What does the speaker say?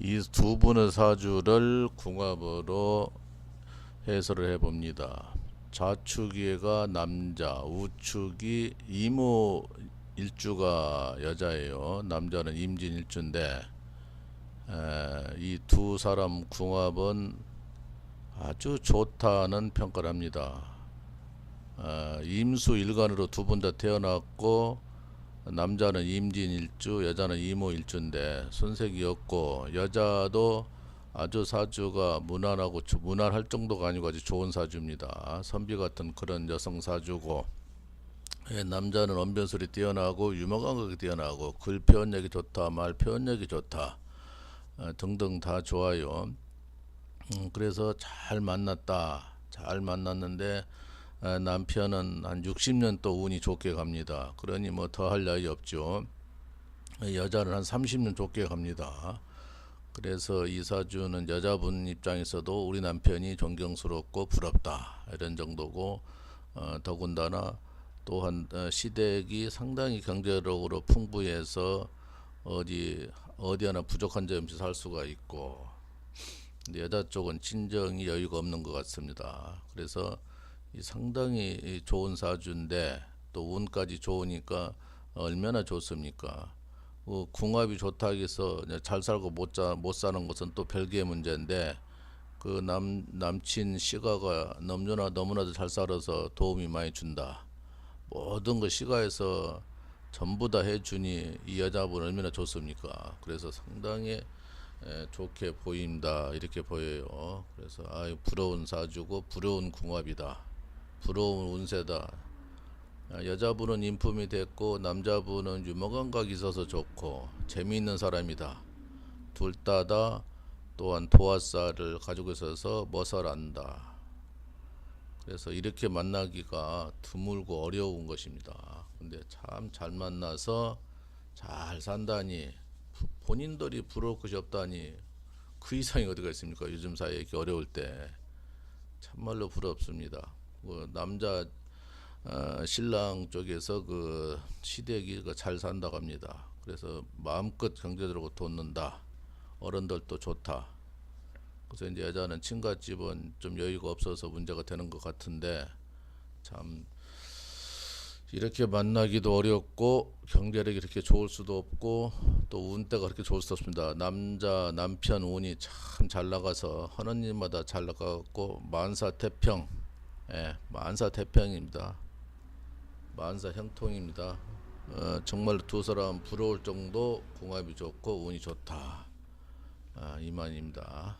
이 두 분의 사주를 궁합으로 해설을 해봅니다. 좌축이가 남자, 우축이 이모 일주가 여자예요. 남자는 임진 일주인데 이 두 사람 궁합은 아주 좋다는 평가를 합니다. 어, 임수 일간으로 두 분 다 태어났고 남자는 임진 일주, 여자는 이모 일주인데 손색이었고 여자도 아주 사주가 무난하고 조- 무난할 정도가 아니고 아주 좋은 사주입니다. 선비 같은 그런 여성 사주고 예, 남자는 언변술이 뛰어나고 유머 감각이 뛰어나고 글 표현력이 좋다, 말 표현력이 좋다 어, 등등 다 좋아요. 음, 그래서 잘 만났다, 잘 만났는데 에, 남편은 한 60년 또 운이 좋게 갑니다. 그러니 뭐 더 할 나위 없죠. 에, 여자는 한 30년 좋게 갑니다. 그래서 이 사주는 여자분 입장에서도 우리 남편이 존경스럽고 부럽다 이런 정도고 어, 더군다나 또한 어, 시댁이 상당히 경제적으로 풍부해서 어디 어디 하나 부족한 점이 없이 살 수가 있고 여자 쪽은 친정이 여유가 없는 것 같습니다. 그래서 이 상당히 이 좋은 사주인데 또 운까지 좋으니까 얼마나 좋습니까? 어, 궁합이 좋다 해서 잘 살고 못, 자, 못 사는 것은 또 별개의 문제인데 그 남 남친 시가가 너무나 너무나도 잘 살아서 도움이 많이 준다. 모든 거 시가에서 전부 다 해주니 이 여자분 얼마나 좋습니까? 그래서 상당히 에, 좋게 보인다 이렇게 보여요. 그래서 아 부러운 사주고 부러운 궁합이다. 부러운 운세다. 아, 여자분은 인품이 됐고 남자분은 유머 감각이 있어서 좋고 재미있는 사람이다. 둘 다다 또한 도화살을 가지고 있어서 머설한다. 그래서 이렇게 만나기가 드물고 어려운 것입니다. 근데 참 잘 만나서 잘 산다니 부- 본인들이 부러울 것이 없다니 그 이상이 어디가 있습니까? 요즘 사회에 이렇게 어려울 때 참말로 부럽습니다. 뭐 남자 어, 신랑 쪽에서 그 시댁이 그잘 산다고 합니다. 그래서 마음껏 경제적으로 돕는다. 어른들도 좋다. 그래서 이제 여자는 친가집은 좀 여유가 없어서 문제가 되는 것 같은데 참 이렇게 만나기도 어렵고 경제력이 이렇게 좋을 수도 없고 또 운때가 그렇게 좋을 수도 없습니다. 남자 남편 운이 참 잘 나가서 하는 일마다 잘 나가고 만사태평, 예, 만사 태평입니다. 만사 형통입니다. 어, 정말 두 사람 부러울 정도 궁합이 좋고 운이 좋다. 아, 이만입니다.